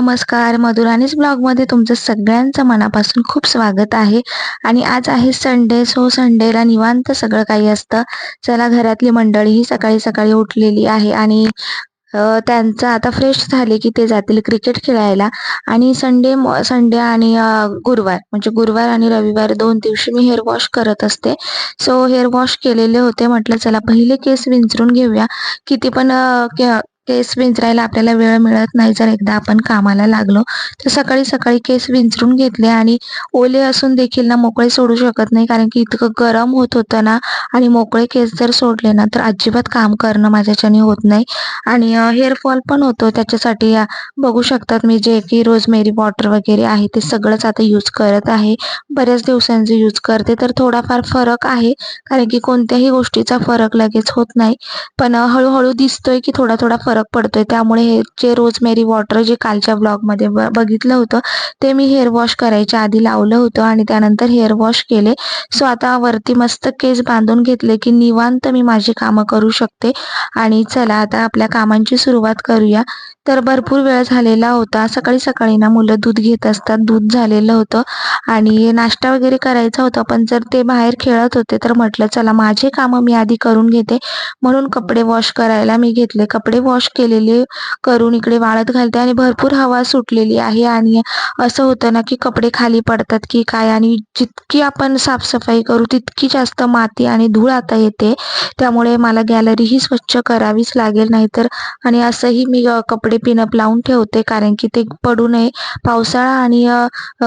नमस्कार. मधुराणीच ब्लॉगमध्ये तुमचं सगळ्यांचं मनापासून खूप स्वागत आहे. आणि आज आहे संडे सो संडेला निवांत सगळं काही असतं. चला घरातली मंडळी ही सकाळी सकाळी उठलेली आहे आणि त्यांचं आता फ्रेश झाले की ते जातील क्रिकेट खेळायला. आणि संडे संडे आणि गुरुवार म्हणजे गुरुवार आणि रविवार दोन दिवशी मी हेअर वॉश करत असते. सो हेअर वॉश केलेले होते. म्हटलं चला पहिले केस विंचरून घेऊया. किती पण केस विंचरायला आपल्याला वेळ मिळत नाही. जर एकदा आपण कामाला लागलो तर सकाळी सकाळी केस विंचरून घेतले आणि ओले असून देखील ना मोकळे सोडू शकत नाही. कारण की इतकं गरम होत होतं ना आणि मोकळे केस जर सोडले ना तर अजिबात काम करणं माझ्याच्याने होत नाही. आणि हेअरफॉल पण होतो. त्याच्यासाठी बघू शकतात मी जे की रोजमेरी वॉटर वगैरे आहे ते सगळंच आता यूज करत आहे. बऱ्याच दिवसांचे यूज करते. तर थोडाफार फरक आहे. कारण की कोणत्याही गोष्टीचा फरक लगेच होत नाही. पण हळूहळू दिसतोय की थोडा थोडा फरक पडतोय. त्यामुळे हे जे रोजमेरी वॉटर जे कालच्या ब्लॉगमध्ये बघितलं होतं ते मी हेअर वॉश करायच्या आधी लावलं होतं आणि त्यानंतर हेअर वॉश केले. सो आता वरती मस्त केस बांधून घेतले की निवांत मी माझी कामं करू शकते. आणि चला आता आपल्या कामांची सुरुवात करूया. तर भरपूर वेळ झालेला होता. सकाळी सकाळी ना मुलं दूध घेत असतात. दूध झालेलं होतं. आणि नाश्ता वगैरे करायचा होता. पण जर ते बाहेर खेळत होते तर म्हटलं चला माझे कामं मी आधी करून घेते. म्हणून कपडे वॉश करायला मी घेतले. कपडे वॉश केलेले करून इकडे वाळत घालते आणि भरपूर हवा सुटलेली आहे. आणि असं होतं ना की कपडे खाली पडतात की काय? आणि जितकी आपण साफसफाई करू तितकी जास्त माती आणि धूळ आता येते. त्यामुळे मला गॅलरी ही स्वच्छ करावीच लागेल नाहीतर. आणि असंही मी कपडे पिनअप लावून ठेवते कारण की ते पडू नये. पावसाळा आणि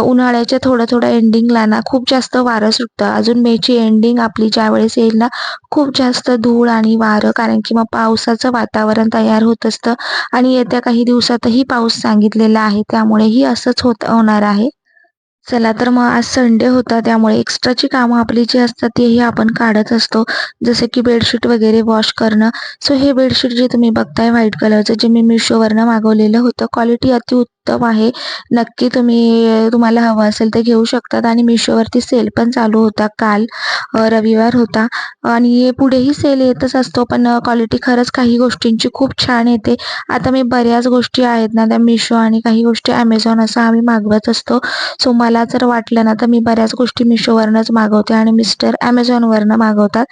उन्हाळ्याच्या थोडं थोड्या एंडिंगला ना खूप जास्त वारं सुटतं. अजून मेची एंडिंग आपली ज्या वेळेस येईल ना खूप जास्त धूळ आणि वारं कारण की मग पावसाचं वातावरण तयार होत असतं. आणि येत्या काही दिवसातही पाऊस सांगितलेला आहे त्यामुळेही असंच होत होणार आहे. चला तर मग आज संडे होता त्यामुळे एक्स्ट्राची कामं आपली जी असतात तीही आपण काढत असतो. जसे की बेडशीट वगैरे वॉश करणं. सो हे बेडशीट जे तुम्ही बघताय व्हाईट कलरचं जे मी मिशोवरनं मागवलेलं होतं क्वालिटी अति उत्तम आहे. नक्की तुम्ही तुम्हाला हवं असेल तर घेऊ शकतात आणि मिशोवरती सेल पण चालू होता काल रविवार होता. आणि पुढेही सेल येतच असतो पण क्वालिटी खरंच काही गोष्टींची खूप छान येते. आता मी बऱ्याच गोष्टी आहेत ना त्या मिशो आणि काही गोष्टी ॲमेझॉन असं आम्ही मागवत असतो. सो मला जर वाटलं ना तर मी बऱ्याच गोष्टी मिशोवरनंच मागवते आणि मिस्टर ॲमेझॉनवरनं मागवतात.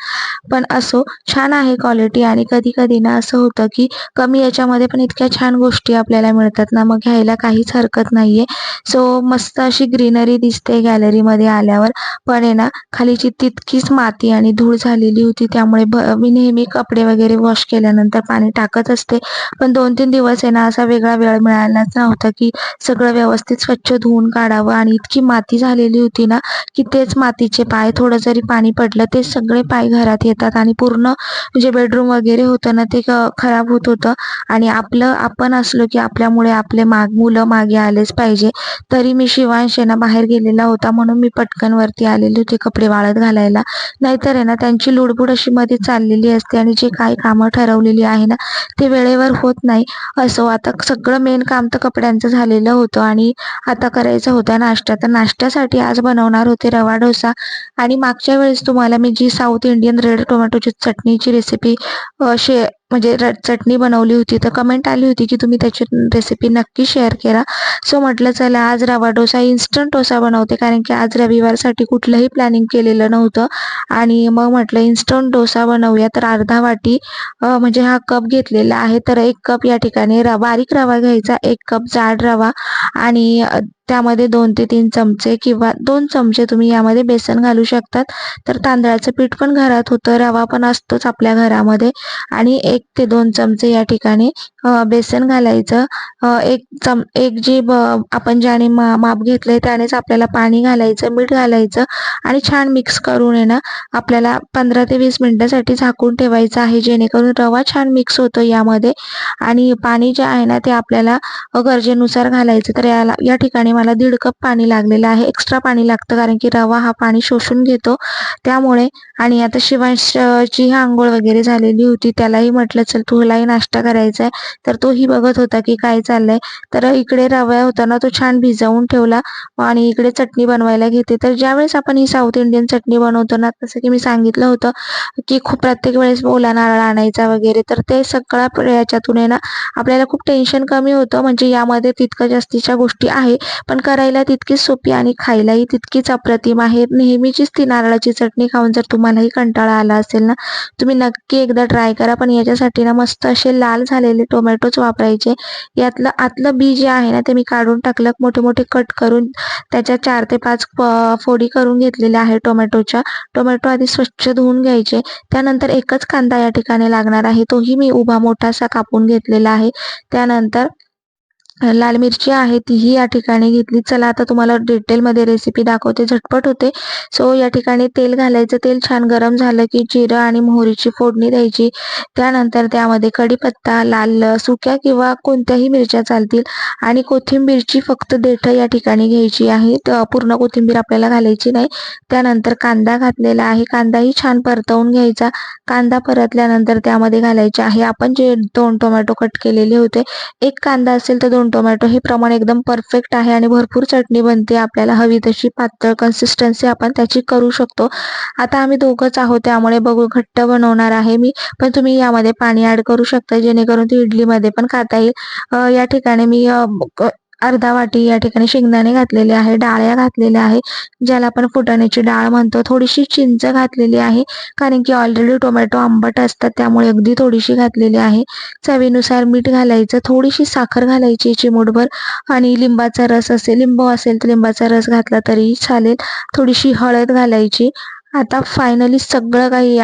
पण असो छान आहे क्वालिटी आणि कधी कधी ना असं होतं की कमी याच्यामध्ये पण इतक्या छान गोष्टी आपल्याला मिळतात ना मग घ्यायला काय काहीच हरकत नाहीये. सो मस्त अशी ग्रीनरी दिसते गॅलरीमध्ये आल्यावर. पण आहे ना खालीची तितकीच माती आणि धूळ झालेली होती त्यामुळे मी नेहमी कपडे वगैरे वॉश केल्यानंतर पाणी टाकत असते. पण दोन तीन दिवस आहे ना असा वेगळा वेळ मिळालाच नव्हता की सगळं व्यवस्थित स्वच्छ धुवून काढावं. आणि इतकी माती झालेली होती ना की तेच मातीचे पाय थोडं जरी पाणी पडलं ते सगळे पाय घरात येतात. आणि पूर्ण जे बेडरूम वगैरे होतं ना ते खराब होत होतं. आणि आपलं आपण असलो की आपल्यामुळे आपले माग मुलं मागे आलेच पाहिजे. तरी मी शिवांशेना बाहेर गेलेला होता म्हणून मी पटकन वरती आलेले होते कपडे वाळत घालायला. नाहीतर आहे ना त्यांची लुडबुड अशी मध्ये चाललेली असते आणि जे काही कामं ठरवलेली आहे ना ते वेळेवर होत नाही. असो हो, आता सगळं मेन काम तर कपड्यांचं झालेलं होतं आणि आता करायचं होता नाश्ता. तर नाश्त्यासाठी आज बनवणार होते रवा डोसा. आणि मागच्या वेळेस तुम्हाला मी जी साऊथ इंडियन रेड टोमॅटोची चटणीची रेसिपी शे म्हणजे चटणी बनवली होती तर कमेंट आली होती की तुम्ही त्याची रेसिपी नक्की शेअर करा सो म्हटलं चला आज रवा डोसा इन्स्टंट डोसा बनवते. कारण की आज रविवारसाठी कुठलंही प्लॅनिंग केलेलं नव्हतं. आणि मग म्हटलं इन्स्टंट डोसा बनवूया. तर अर्धा वाटी म्हणजे हा कप घेतलेला आहे. तर एक कप या ठिकाणी र बारीक रवा घ्यायचा एक कप जाड रवा आणि त्यामध्ये दोन ते तीन चमचे किंवा दोन चमचे तुम्ही यामध्ये बेसन घालू शकतात. तर तांदळाचं पीठ पण घरात होतं रवा पण असतोच आपल्या घरामध्ये. आणि एक ते दोन चमचे या ठिकाणी बेसन घालायचं. एक चम एक जी आपण ज्याने मा माप घेतलंय त्यानेच आपल्याला पाणी घालायचं मीठ घालायचं. आणि छान मिक्स करून आहे ना आपल्याला पंधरा ते वीस मिनिटासाठी झाकून ठेवायचं आहे जेणेकरून रवा छान मिक्स होतो यामध्ये. आणि पाणी जे आहे ना ते आपल्याला गरजेनुसार घालायचं. तर याला या ठिकाणी मला दीड कप पाणी लागलेलं आहे. एक्स्ट्रा पाणी लागतं कारण की रवा हा पाणी शोषून घेतो. त्यामुळे आणि आता शिवांशची आंघोळ वगैरे झालेली होती त्यालाही म्हटलं चल तुलाही नाश्ता करायचा आहे. तर तोही बघत होता की काय चाललंय. तर इकडे रवा होता ना तो छान भिजवून ठेवला आणि इकडे चटणी बनवायला घेते. तर ज्यावेळेस आपण ही साऊथ इंडियन चटणी बनवतो ना तसं की मी सांगितलं होतं की खूप प्रत्येक वेळेस ओला नारळ आणायचा वगैरे तर ते सगळा याच्यातून आहे ना आपल्याला खूप टेन्शन कमी होतं. म्हणजे यामध्ये तितकं जास्तीच्या गोष्टी आहे पण करायला तितकीच सोपी आणि खायलाही तितकीच अप्रतिम आहे. नेहमीचीच ती नारळाची चटणी खाऊन जर तुम्हालाही कंटाळा आला असेल ना तुम्ही नक्की एकदा ट्राय करा. पण याच्यासाठी ना मस्त असे लाल झालेले टोमॅटोच वापरायचे. यातलं आतलं बी जे आहे ना ते मी काढून टाकलं. मोठे मोठे कट करून त्याच्या चार ते पाच फोडी करून घेतलेल्या आहे टोमॅटोच्या. टोमॅटो आधी स्वच्छ धुवून घ्यायचे. त्यानंतर एकच कांदा या ठिकाणी लागणार आहे. तोही मी उभा मोठासा कापून घेतलेला आहे. त्यानंतर लाल मिरची आहे तीही या ठिकाणी घेतली. चला आता तुम्हाला डिटेलमध्ये रेसिपी दाखवते. झटपट होते. सो या ठिकाणी तेल घालायचं. तेल छान गरम झालं की जिरं आणि मोहरीची फोडणी द्यायची. त्यानंतर त्यामध्ये कढीपत्ता लाल सुक्या किंवा कोणत्याही मिरच्या चालतील. आणि कोथिंबीरची फक्त देठ या ठिकाणी घ्यायची आहे. पूर्ण कोथिंबीर आपल्याला घालायची नाही. त्यानंतर कांदा घातलेला आहे. कांदाही छान परतवून घ्यायचा. कांदा परतल्यानंतर त्यामध्ये घालायचे आहे. आपण जे दोन टोमॅटो कट केलेले होते एक कांदा असेल तर दोन टोमॅटो हे प्रमाण एकदम परफेक्ट आहे आणि भरपूर चटणी बनते. आपल्याला हवी तशी पातळ कन्सिस्टन्सी आपण त्याची करू शकतो. आता आम्ही दोघंच आहोत त्यामुळे बघू घट्ट बनवणार आहे मी. पण तुम्ही यामध्ये पाणी ऍड करू शकता जेणेकरून ती इडलीमध्ये पण खाता येईल. या ठिकाणी मी अर्धा वाटी या ठिकाणी शेंगदाणे घातलेले आहे डाळ्या घातलेल्या आहे ज्याला आपण फुटाण्याची डाळ म्हणतो. थोडीशी चिंच घातलेली आहे कारण की ऑलरेडी टोमॅटो आंबट असतात त्यामुळे अगदी थोडीशी घातलेली आहे. चवीनुसार मीठ घालायचं थोडीशी साखर घालायची चिमूटभर आणि लिंबाचा रस असेल लिंबू असेल तर लिंबाचा रस घातला तरी चालेल. थोडीशी हळद घालायची आता फायनली सगळं काही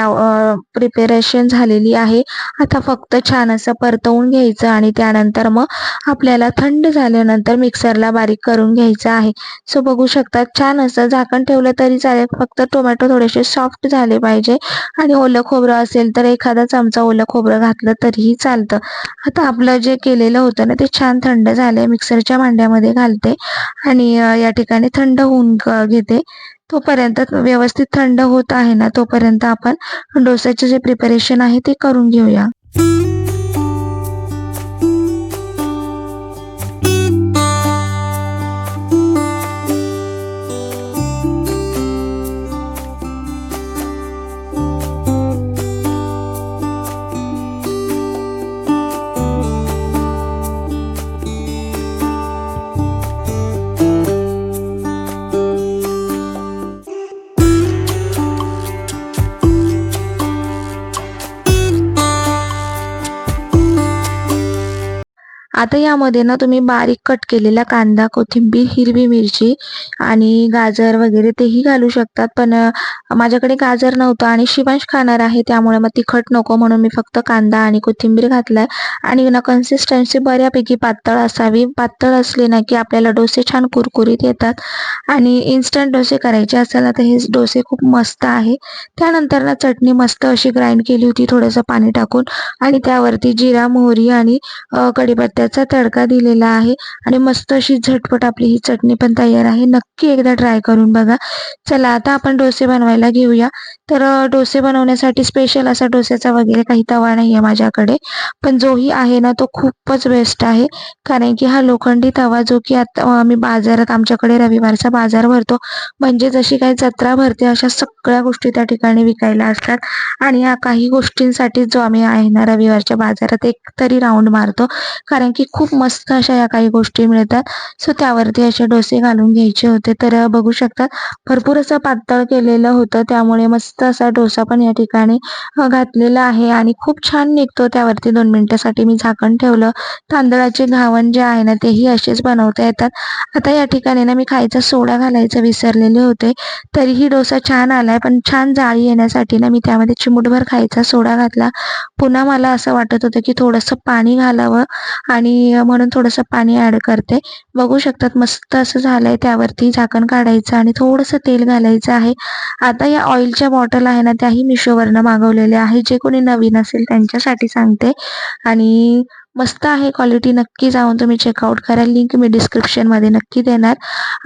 प्रिपेरेशन झालेली आहे. आता फक्त छान असं परतवून घ्यायचं आणि त्यानंतर मग आपल्याला थंड झाल्यानंतर मिक्सरला बारीक करून घ्यायचं आहे. सो बघू शकता छान असं झाकण ठेवलं तरी चालेल. फक्त टोमॅटो थोडेसे सॉफ्ट झाले पाहिजे. आणि ओलं खोबरं असेल तर एखादा चमचा ओलं खोबरं घातलं तरीही चालतं. आता आपलं जे केलेलं होतं ना ते छान थंड झालंय. मिक्सरच्या भांड्यामध्ये घालते. आणि या ठिकाणी थंड होऊन घेते. तोपर्यंत व्यवस्थित थंड होत आहे ना तोपर्यंत आपण डोस्याचे जे प्रिपरेशन आहे ते करून घेऊया. आता यामध्ये ना तुम्ही बारीक कट केलेला कांदा कोथिंबीर हिरवी मिरची आणि गाजर वगैरे तेही घालू शकतात. पण माझ्याकडे गाजर नव्हतं आणि शिवांश खाणार आहे त्यामुळे मग तिखट नको म्हणून मी फक्त कांदा आणि कोथिंबीर घातलाय. आणि ना कन्सिस्टन्सी बऱ्यापैकी पातळ असावी. पातळ असले ना की आपल्याला डोसे छान कुरकुरीत येतात. आणि इन्स्टंट डोसे करायचे असेल ना तर हे डोसे खूप मस्त आहे. त्यानंतर ना चटणी मस्त अशी ग्राइंड केली होती थोडंसं पाणी टाकून. आणि त्यावरती जिरा मोहरी आणि कढीपत्त्याचं तडका दिलेला आहे. आणि मस्त अशी झटपट आपली ही चटणी पण तयार आहे. नक्की एकदा ट्राय करून बघा. चला आता आपण डोसे बनवायला घेऊया. तर डोसे बनवण्यासाठी स्पेशल असा डोस्याचा वगैरे काही तवा नाही आहे माझ्याकडे. पण जोही आहे ना तो खूपच बेस्ट आहे. कारण की हा लोखंडी तवा जो की आता आम्ही बाजारात आमच्याकडे रविवारचा बाजार भरतो. म्हणजे जशी काही जत्रा भरते अशा सगळ्या गोष्टी त्या ठिकाणी विकायला असतात. आणि या काही गोष्टींसाठी जो आम्ही आहे ना रविवारच्या बाजारात एक तरी राऊंड मारतो. कारण की खूप मस्त अशा या काही गोष्टी मिळतात. सो त्यावरती असे डोसे घालून घ्यायचे होते. तर बघू शकता भरपूर असं पातळ केलेलं होतं. त्यामुळे मस्त असा डोसा पण या ठिकाणी घातलेला आहे. आणि खूप छान निघतो त्यावरती दोन मिनिटासाठी मी झाकण ठेवलं. तांदळाचे घावण जे आहे ना तेही असेच बनवता येतात. आता या ठिकाणी ना मी खायचा सोडा घालायचं विसरलेले होते. तरीही डोसा छान आलाय. पण छान जाळी येण्यासाठी ना मी त्यामध्ये चिमुटभर खायचा सोडा घातला. पुन्हा मला असं वाटत होतं की थोडंसं पाणी घालावं. आणि म्हणून थोडंसं पाणी ऍड करते. बघू शकतात मस्त असं झालंय त्यावरती झाकण काढायचं आणि थोडंसं तेल घालायचं आहे. आता या ऑइलच्या बॉटल आहे ना त्याही मिशोवरनं मागवलेल्या आहे. जे कोणी नवीन असेल त्यांच्यासाठी सांगते. आणि मस्त आहे क्वालिटी नक्की जाऊन तुम्ही चेकआउट करा लिंक मी डिस्क्रिप्शनमध्ये नक्की देणार.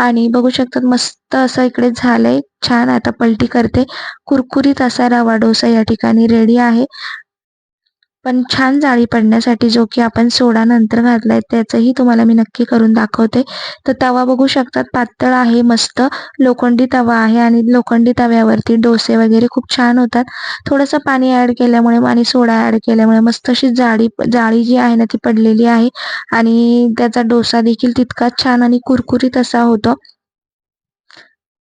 आणि बघू शकतात मस्त असं इकडे झालंय. छान आता पलटी करते. कुरकुरीत असा रवा डोसा या ठिकाणी रेडी आहे. पण छान जाळी पडण्यासाठी जो की आपण सोडा नंतर घातलाय त्याचंही तुम्हाला मी नक्की करून दाखवते. तर तवा बघू शकतात पातळ आहे मस्त. लोखंडी तवा आहे आणि लोखंडी तव्यावरती डोसे वगैरे खूप छान होतात. थोडंसं पाणी ॲड केल्यामुळे आणि सोडा ॲड केल्यामुळे मस्त अशी जाळी जाळी जी आहे ना ती पडलेली आहे. आणि त्याचा डोसा देखील तितकाच छान आणि कुरकुरीत असा होतो.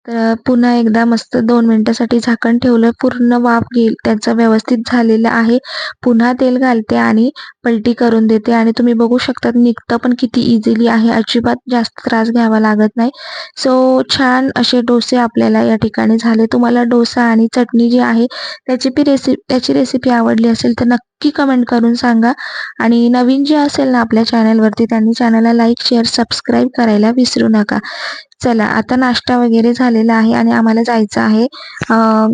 तर पुन्हा एकदा मस्त दोन मिनिटासाठी झाकण ठेवलं पूर्ण वाफ घेईल त्याचं व्यवस्थित झालेलं आहे. पुन्हा तेल घालते आणि पलटी करून देते आणि तुम्ही बघू शकता निघतं पण किती इझिली आहे. अजिबात जास्त त्रास घ्यावा लागत नाही. सो छान असे डोसे आपल्याला या ठिकाणी झाले. तुम्हाला डोसा आणि चटणी जी आहे त्याची पी रेसिपी त्याची रेसिपी आवडली असेल तर नक्की कमेंट करून सांगा. आणि नवीन जे असेल ना आपल्या चॅनलवरती त्यांनी चॅनलला लाईक शेअर सबस्क्राईब करायला विसरू नका. चला आता नाश्ता वगैरे झालेला आहे आणि आम्हाला जायचं आहे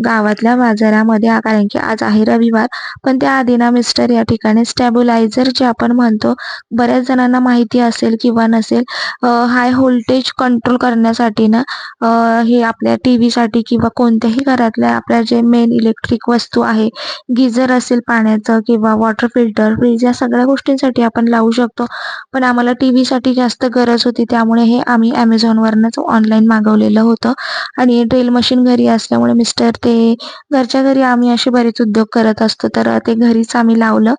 गावातल्या बाजारामध्ये. कारण की आज आहे रविवार पण त्या आधी ना मिस्टर या ठिकाणी स्टॅबुलायझर जे आपण म्हणतो बऱ्याच जणांना माहिती असेल किंवा नसेल हाय व्होल्टेज कंट्रोल करण्यासाठी ना हे आपल्या टी व्हीसाठी किंवा कोणत्याही घरातल्या आपल्या जे मेन इलेक्ट्रिक वस्तू आहे गिझर असेल पाण्याचं किंवा वॉटर फिल्टर फ्रीज या सगळ्या गोष्टींसाठी आपण लावू शकतो. पण आम्हाला टी व्हीसाठी जास्त गरज होती त्यामुळे हे आम्ही ॲमेझॉनवरनंच ऑनलाईन मागवलेलं होतं. आणि ड्रिल मशीन घरी असल्यामुळे मिस्टर ते घरच्या घरी आम्ही असे बरेच उद्योग करत असतो. तर ते घरीच आम्ही लावलं.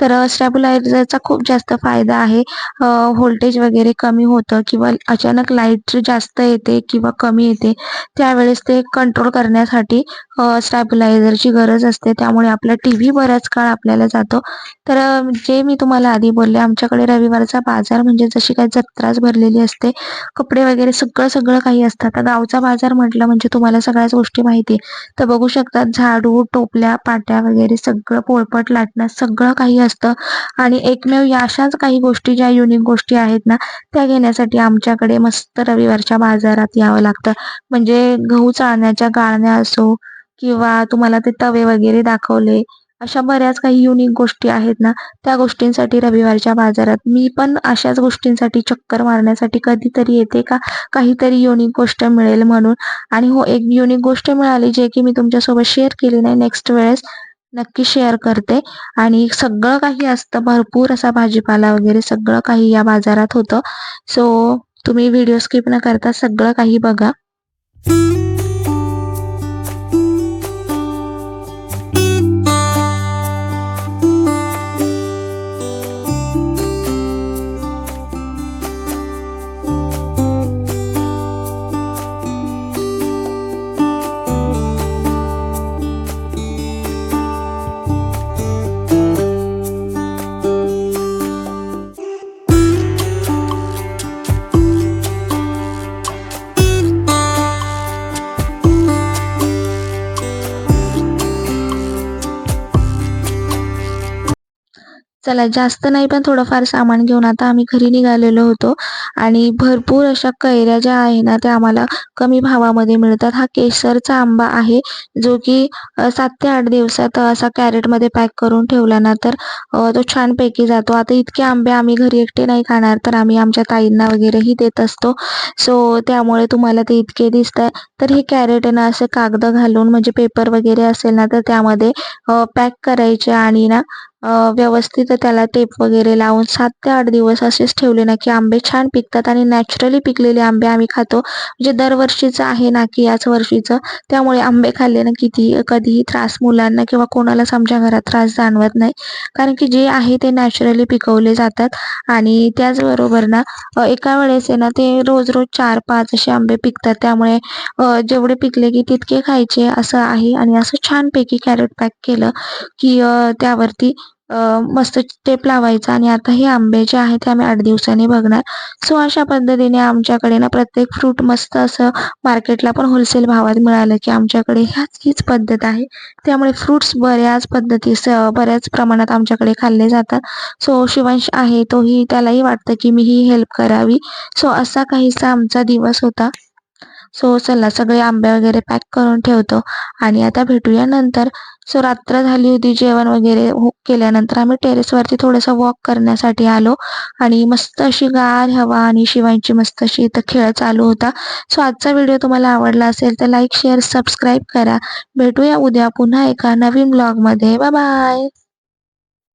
तर स्टॅबिलायझरचा खूप जास्त फायदा आहे. व्होल्टेज वगैरे कमी होतं किंवा अचानक लाइट जास्त येते किंवा कमी येते त्यावेळेस ते कंट्रोल करण्यासाठी स्टॅबिलायझरची गरज असते. त्यामुळे आपला टी व्ही बराच काळ आपल्याला जातो. तर जे मी तुम्हाला आधी बोलले आमच्याकडे रविवारचा बाजार म्हणजे जशी काही जत्राच भरलेली असते कपडे वगैरे सगळं सगळं काही असतं. आता गावचा बाजार म्हटलं म्हणजे तुम्हाला सगळ्याच गोष्टी माहिती तर बघू शकतात झाडू टोपल्या पाट्या वगैरे सगळं पोळपट लाटणं सगळं काही असतं. आणि एकमेव या अशाच काही गोष्टी ज्या युनिक गोष्टी आहेत ना त्या घेण्यासाठी आमच्याकडे मस्त रविवारच्या बाजारात यावं लागतं. म्हणजे गहू चाळण्याच्या गाळण्या असो किंवा तुम्हाला ते तवे वगैरे दाखवले अशा बऱ्याच काही युनिक गोष्टी आहेत ना त्या गोष्टींसाठी रविवारच्या बाजारात मी पण अशाच गोष्टींसाठी चक्कर मारण्यासाठी कधीतरी येते का? काहीतरी युनिक गोष्ट मिळेल म्हणून. आणि हो एक युनिक गोष्ट मिळाली जे की मी तुमच्यासोबत शेअर केली नाही नेक्स्ट वेळेस नक्की शेअर करते. आणि सगळं काही असतं भरपूर असा भाजीपाला वगैरे सगळं काही या बाजारात होतं. सो तुम्ही व्हिडिओ स्किप न करता सगळं काही बघा. चला जास्त नाही पण थोडंफार सामान घेऊन आता आम्ही घरी निघालेलो होतो. आणि भरपूर अशा कैऱ्या ज्या आहे ना त्या आम्हाला कमी भावामध्ये मिळतात. हा केसरचा आंबा आहे जो की सात ते आठ दिवसात असा कॅरेटमध्ये पॅक करून ठेवला ना तर तो छानपैकी जातो. आता इतके आंबे आम्ही घरी एकटे नाही खाणार तर आम्ही आमच्या ताईंना वगैरेही देत असतो. सो त्यामुळे तुम्हाला ते इतके दिसत आहे तर हे कॅरेट ना असं कागद घालून म्हणजे पेपर वगैरे असेल ना तर त्यामध्ये पॅक करायचे आणि ना व्यवस्थित त्याला टेप वगैरे लावून सात ते आठ दिवस असेच ठेवले ना की आंबे छान पिकतात आणि नॅचरली पिकलेले आंबे आम्ही खातो. म्हणजे दरवर्षीचं आहे ना की याच वर्षीचं त्यामुळे आंबे खाल्ले ना किती कधीही त्रास मुलांना किंवा कोणालाच आमच्या घरात त्रास जाणवत नाही. कारण की जे आहे ते नॅचरली पिकवले जातात. आणि त्याचबरोबर ना एका वेळेस आहे ना ते रोज रोज चार पाच असे आंबे पिकतात. त्यामुळे जेवढे पिकले की तितके खायचे असं आहे. आणि असं छानपैकी कॅरेट पॅक केलं की त्यावरती मस्त टेप लावायचा आणि आता हे आंबे जे आहेत ते आम्ही आठ दिवसांनी बघणार. सो अशा पद्धतीने आमच्याकडे ना प्रत्येक फ्रूट मस्त असं मार्केटला पण होलसेल भावात मिळालं की आमच्याकडे ह्याच हीच पद्धत आहे. त्यामुळे फ्रुट्स बऱ्याच पद्धतीस बऱ्याच प्रमाणात आमच्याकडे खाल्ले जातात. सो शिवांश आहे तोही त्यालाही वाटतं की मी ही हेल्प करावी. सो असा काहीसा आमचा दिवस होता. सो चला सगळे आंबे वगैरे पॅक करून ठेवतो. आणि आता भेटूया नंतर. सो रात्र झाली होती जेवण वगैरे हो, केल्यानंतर आम्ही टेरेसवरती थोडंसं वॉक करण्यासाठी आलो. आणि मस्त अशी गार हवा आणि शिवायची मस्त अशी इथं खेळ चालू होता. सो आजचा व्हिडिओ तुम्हाला आवडला असेल तर लाईक शेअर सबस्क्राईब करा. भेटूया उद्या पुन्हा एका नवीन ब्लॉगमध्ये बाय